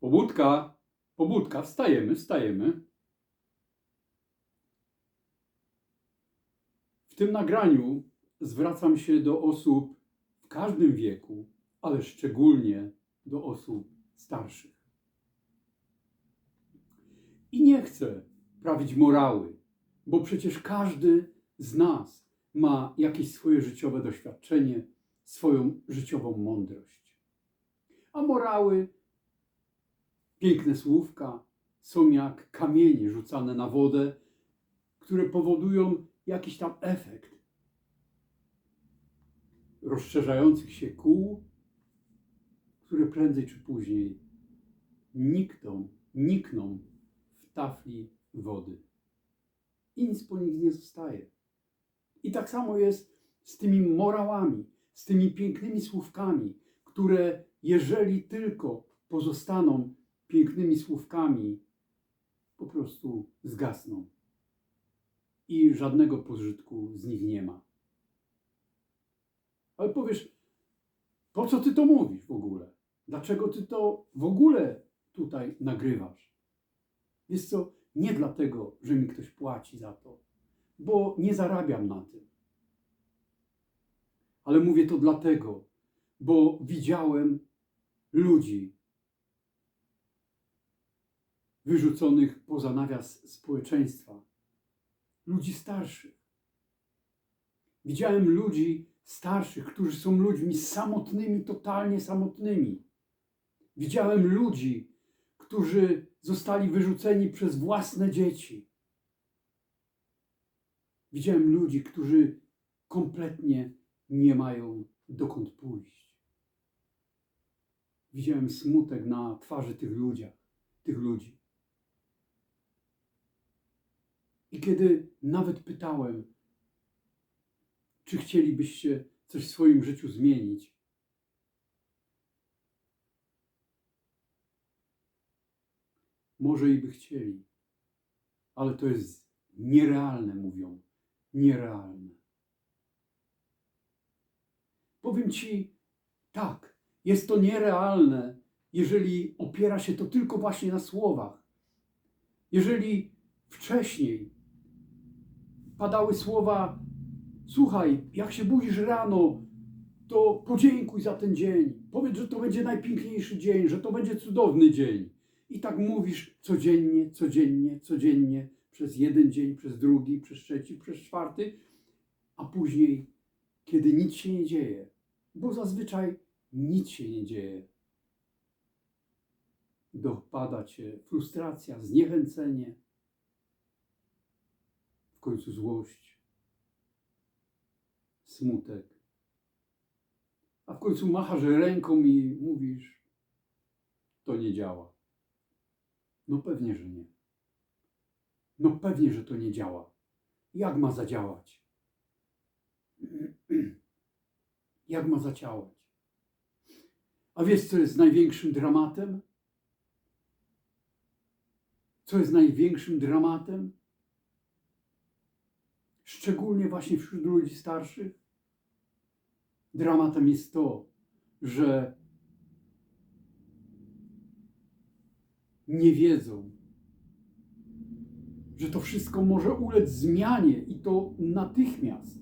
Pobudka, pobudka, wstajemy, wstajemy. W tym nagraniu zwracam się do osób w każdym wieku, ale szczególnie do osób starszych. I nie chcę prawić morały, bo przecież każdy z nas ma jakieś swoje życiowe doświadczenie, swoją życiową mądrość. A morały, piękne słówka, są jak kamienie rzucane na wodę, które powodują jakiś tam efekt rozszerzających się kół, które prędzej czy później nikną, nikną w tafli wody. I nic po nich nie zostaje. I tak samo jest z tymi morałami, z tymi pięknymi słówkami, które jeżeli tylko pozostaną pięknymi słówkami, po prostu zgasną. I żadnego pożytku z nich nie ma. Ale powiesz, po co ty to mówisz w ogóle? Dlaczego ty to w ogóle tutaj nagrywasz? Jest to nie dlatego, że mi ktoś płaci za to, bo nie zarabiam na tym. Ale mówię to dlatego, bo widziałem ludzi wyrzuconych poza nawias społeczeństwa, ludzi starszych. Widziałem ludzi starszych, którzy są ludźmi samotnymi, totalnie samotnymi. Widziałem ludzi, którzy zostali wyrzuceni przez własne dzieci. Widziałem ludzi, którzy kompletnie nie mają dokąd pójść. Widziałem smutek na twarzy tych ludziach, tych ludzi. I kiedy nawet pytałem, czy chcielibyście coś w swoim życiu zmienić, może i by chcieli, ale to jest nierealne, mówią. Nierealne. Powiem ci tak, jest to nierealne, jeżeli opiera się to tylko właśnie na słowach. Jeżeli wcześniej padały słowa: Słuchaj, jak się budzisz rano, to podziękuj za ten dzień. Powiedz, że to będzie najpiękniejszy dzień, że to będzie cudowny dzień. I tak mówisz codziennie, codziennie, codziennie, przez jeden dzień, przez drugi, przez trzeci, przez czwarty, a później, kiedy nic się nie dzieje, bo zazwyczaj nic się nie dzieje, dopada cię frustracja, zniechęcenie, w końcu złość, smutek. A w końcu machasz ręką i mówisz, to nie działa. No pewnie, że nie. No pewnie, że to nie działa. Jak ma zadziałać? Jak ma zadziałać? A wiesz, co jest największym dramatem? Co jest największym dramatem? Szczególnie właśnie wśród ludzi starszych. Dramatem jest to, że nie wiedzą, że to wszystko może ulec zmianie i to natychmiast.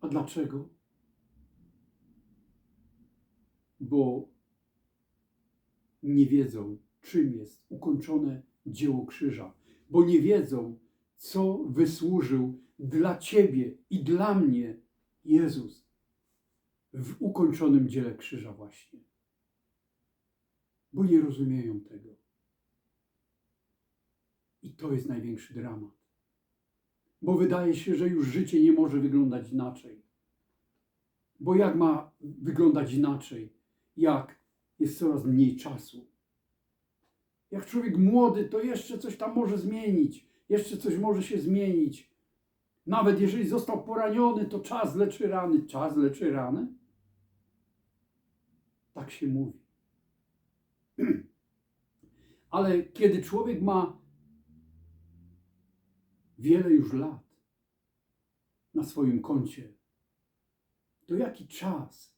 A dlaczego? Bo nie wiedzą, czym jest ukończone dzieło krzyża, bo nie wiedzą, co wysłużył dla Ciebie i dla mnie Jezus w ukończonym dziele krzyża, właśnie. Bo nie rozumieją tego. I to jest największy dramat. Bo wydaje się, że już życie nie może wyglądać inaczej. Bo jak ma wyglądać inaczej, jak jest coraz mniej czasu? Jak człowiek młody, to jeszcze coś tam może zmienić, jeszcze coś może się zmienić. Nawet jeżeli został poraniony, to czas leczy rany. Czas leczy rany? Tak się mówi. Ale kiedy człowiek ma wiele już lat na swoim koncie, to jaki czas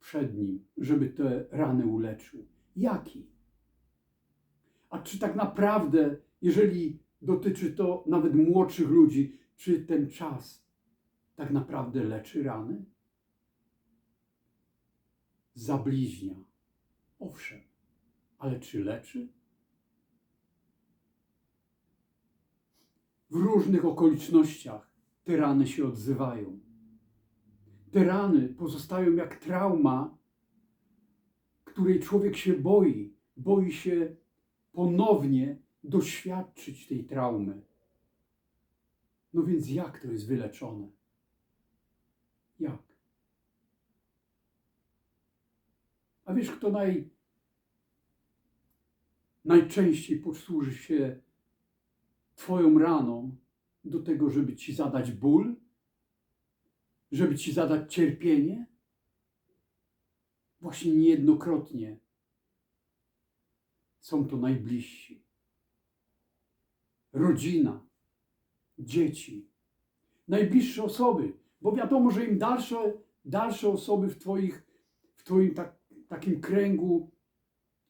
przed Nim, żeby te rany uleczył. Jaki? A czy tak naprawdę, jeżeli dotyczy to nawet młodszych ludzi, czy ten czas tak naprawdę leczy rany? Zabliźnia. Owszem, ale czy leczy? W różnych okolicznościach te rany się odzywają. Te rany pozostają jak trauma, której człowiek się boi, boi się ponownie doświadczyć tej traumy. No więc jak to jest wyleczone? Jak? A wiesz, kto naj, najczęściej posłuży się Twoją raną do tego, żeby Ci zadać ból? Żeby Ci zadać cierpienie? Właśnie niejednokrotnie są to najbliżsi. Rodzina, dzieci, najbliższe osoby, bo wiadomo, że im dalsze, dalsze osoby w, twoich, w Twoim tak, takim kręgu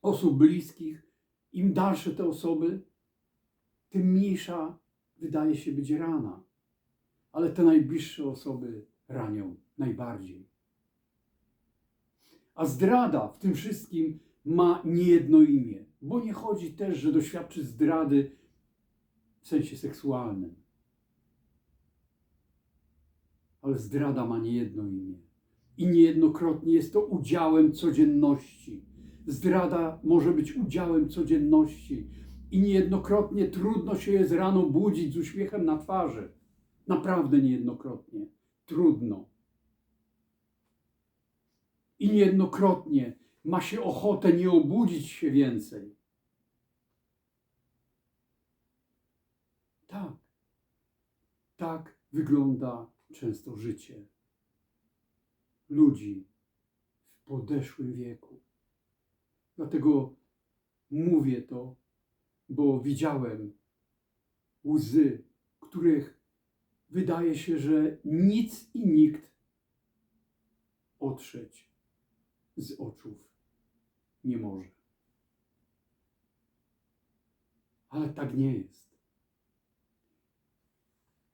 osób bliskich, im dalsze te osoby, tym mniejsza wydaje się być rana. Ale te najbliższe osoby ranią najbardziej. A zdrada w tym wszystkim ma niejedno imię, bo nie chodzi też, że doświadczy zdrady w sensie seksualnym. Ale zdrada ma niejedno imię. I niejednokrotnie jest to udziałem codzienności. Zdrada może być udziałem codzienności. I niejednokrotnie trudno się jest rano budzić z uśmiechem na twarzy. Naprawdę niejednokrotnie. Trudno. I niejednokrotnie ma się ochotę nie obudzić się więcej. Tak. Tak wygląda często życie ludzi w podeszłym wieku. Dlatego mówię to, bo widziałem łzy, których wydaje się, że nic i nikt otrzeć z oczów nie może. Ale tak nie jest.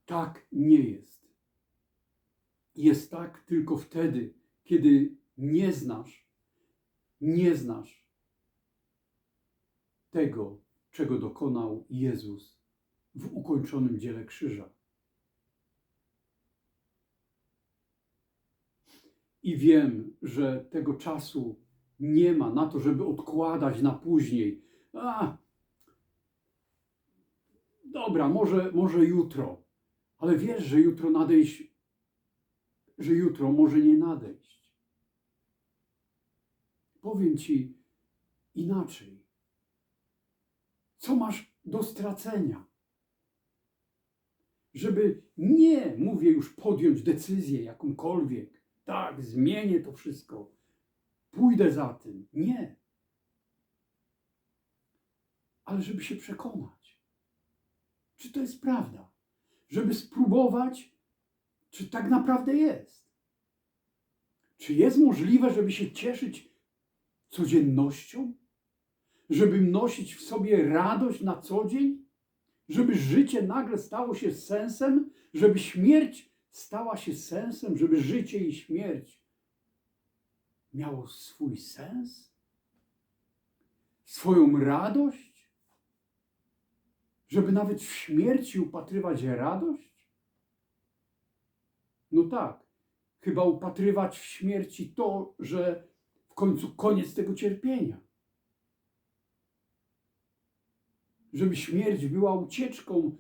Tak nie jest. Jest tak tylko wtedy, kiedy nie znasz, nie znasz tego, czego dokonał Jezus w ukończonym dziele krzyża. I wiem, że tego czasu nie ma na to, żeby odkładać na później. A, dobra, może, może jutro, ale wiesz, że jutro nadejść, że jutro może nie nadejść. Powiem ci inaczej. Co masz do stracenia? Żeby nie, mówię już, podjąć decyzję jakąkolwiek, tak, zmienię to wszystko, pójdę za tym. Nie. Ale żeby się przekonać, czy to jest prawda, żeby spróbować, czy tak naprawdę jest. Czy jest możliwe, żeby się cieszyć codziennością? Żeby nosić w sobie radość na co dzień? Żeby życie nagle stało się sensem? Żeby śmierć stała się sensem? Żeby życie i śmierć miało swój sens? Swoją radość? Żeby nawet w śmierci upatrywać radość? No tak, chyba upatrywać w śmierci to, że w końcu koniec tego cierpienia. Żeby śmierć była ucieczką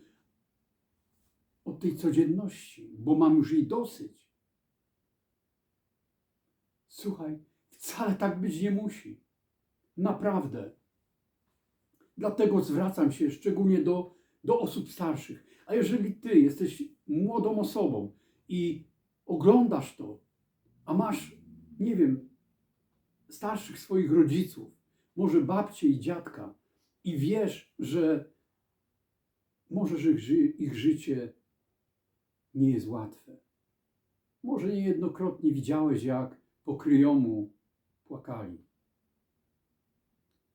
od tej codzienności, bo mam już jej dosyć. Słuchaj, wcale tak być nie musi. Naprawdę. Dlatego zwracam się szczególnie do, do osób starszych. A jeżeli ty jesteś młodą osobą i oglądasz to, a masz, nie wiem, starszych swoich rodziców, może babcię i dziadka, i wiesz, że może że ich, ży- ich życie nie jest łatwe. Może niejednokrotnie widziałeś, jak pokryjomu płakali.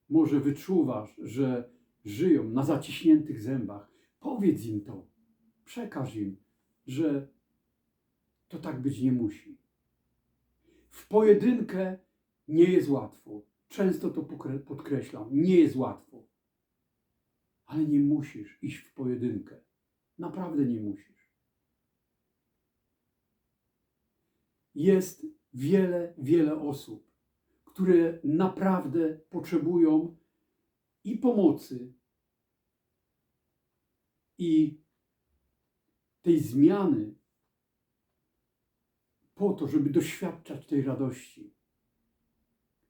Może wyczuwasz, że żyją na zaciśniętych zębach. Powiedz im to. Przekaż im, że to tak być nie musi. W pojedynkę nie jest łatwo. Często to podkreślam. Nie jest łatwo. Ale nie musisz iść w pojedynkę. Naprawdę nie musisz. Jest wiele, wiele osób, które naprawdę potrzebują i pomocy, i tej zmiany po to, żeby doświadczać tej radości,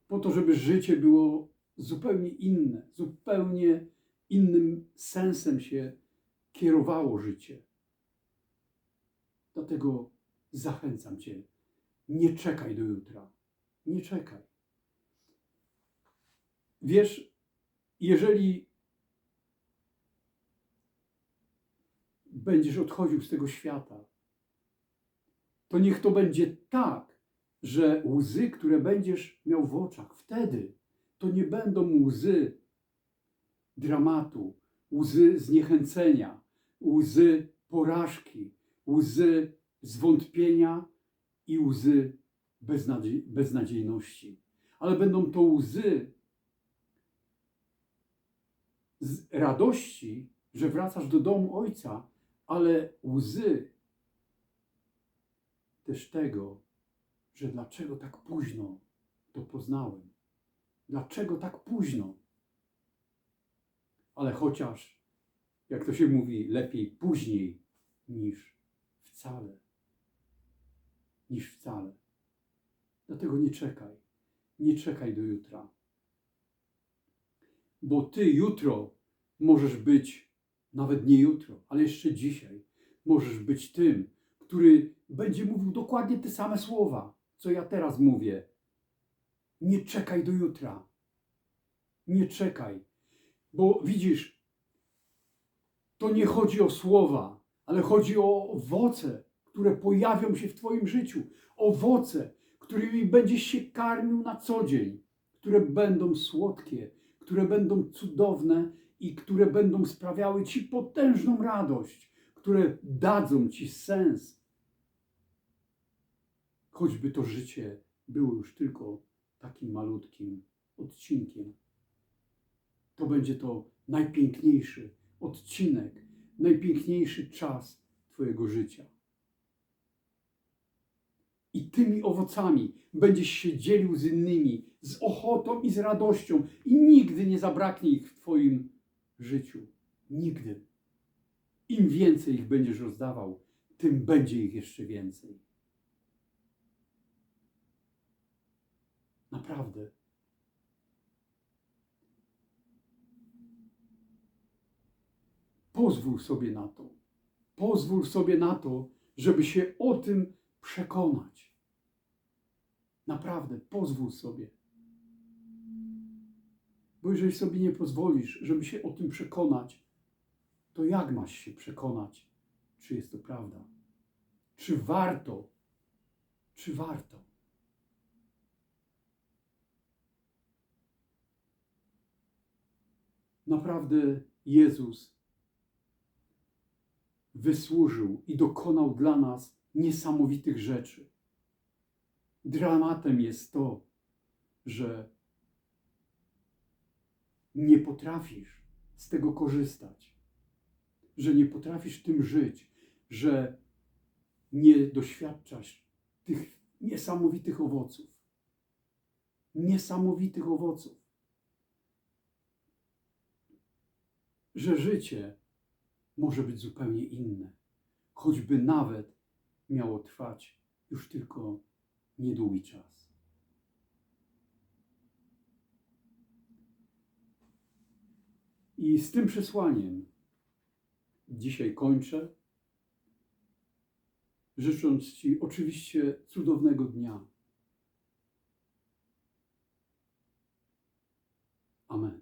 po to, żeby życie było zupełnie inne, zupełnie innym sensem się kierowało życie. Dlatego zachęcam Cię, nie czekaj do jutra. Nie czekaj. Wiesz, jeżeli będziesz odchodził z tego świata, to niech to będzie tak, że łzy, które będziesz miał w oczach, wtedy to nie będą łzy dramatu, łzy zniechęcenia, łzy porażki, łzy zwątpienia i łzy beznadziej, beznadziejności. Ale będą to łzy z radości, że wracasz do domu ojca, ale łzy też tego, że dlaczego tak późno to poznałem. Dlaczego tak późno? Ale chociaż, jak to się mówi, lepiej później niż wcale. Niż wcale. Dlatego nie czekaj. Nie czekaj do jutra. Bo ty jutro możesz być, nawet nie jutro, ale jeszcze dzisiaj, możesz być tym, który będzie mówił dokładnie te same słowa, co ja teraz mówię. Nie czekaj do jutra. Nie czekaj. Bo widzisz, to nie chodzi o słowa, ale chodzi o owoce, które pojawią się w Twoim życiu. Owoce, którymi będziesz się karmił na co dzień, które będą słodkie, które będą cudowne i które będą sprawiały Ci potężną radość, które dadzą Ci sens. Choćby to życie było już tylko takim malutkim odcinkiem. To będzie to najpiękniejszy odcinek, najpiękniejszy czas Twojego życia. I tymi owocami będziesz się dzielił z innymi, z ochotą i z radością, i nigdy nie zabraknie ich w Twoim życiu. Nigdy. Im więcej ich będziesz rozdawał, tym będzie ich jeszcze więcej. Naprawdę. Pozwól sobie na to. Pozwól sobie na to, żeby się o tym przekonać. Naprawdę, pozwól sobie. Bo jeżeli sobie nie pozwolisz, żeby się o tym przekonać, to jak masz się przekonać, czy jest to prawda? Czy warto? Czy warto? Naprawdę Jezus wysłużył i dokonał dla nas niesamowitych rzeczy. Dramatem jest to, że nie potrafisz z tego korzystać, że nie potrafisz tym żyć, że nie doświadczasz tych niesamowitych owoców. Niesamowitych owoców. Że życie może być zupełnie inne, choćby nawet miało trwać już tylko niedługi czas. I z tym przesłaniem dzisiaj kończę, życząc Ci oczywiście cudownego dnia. Amen.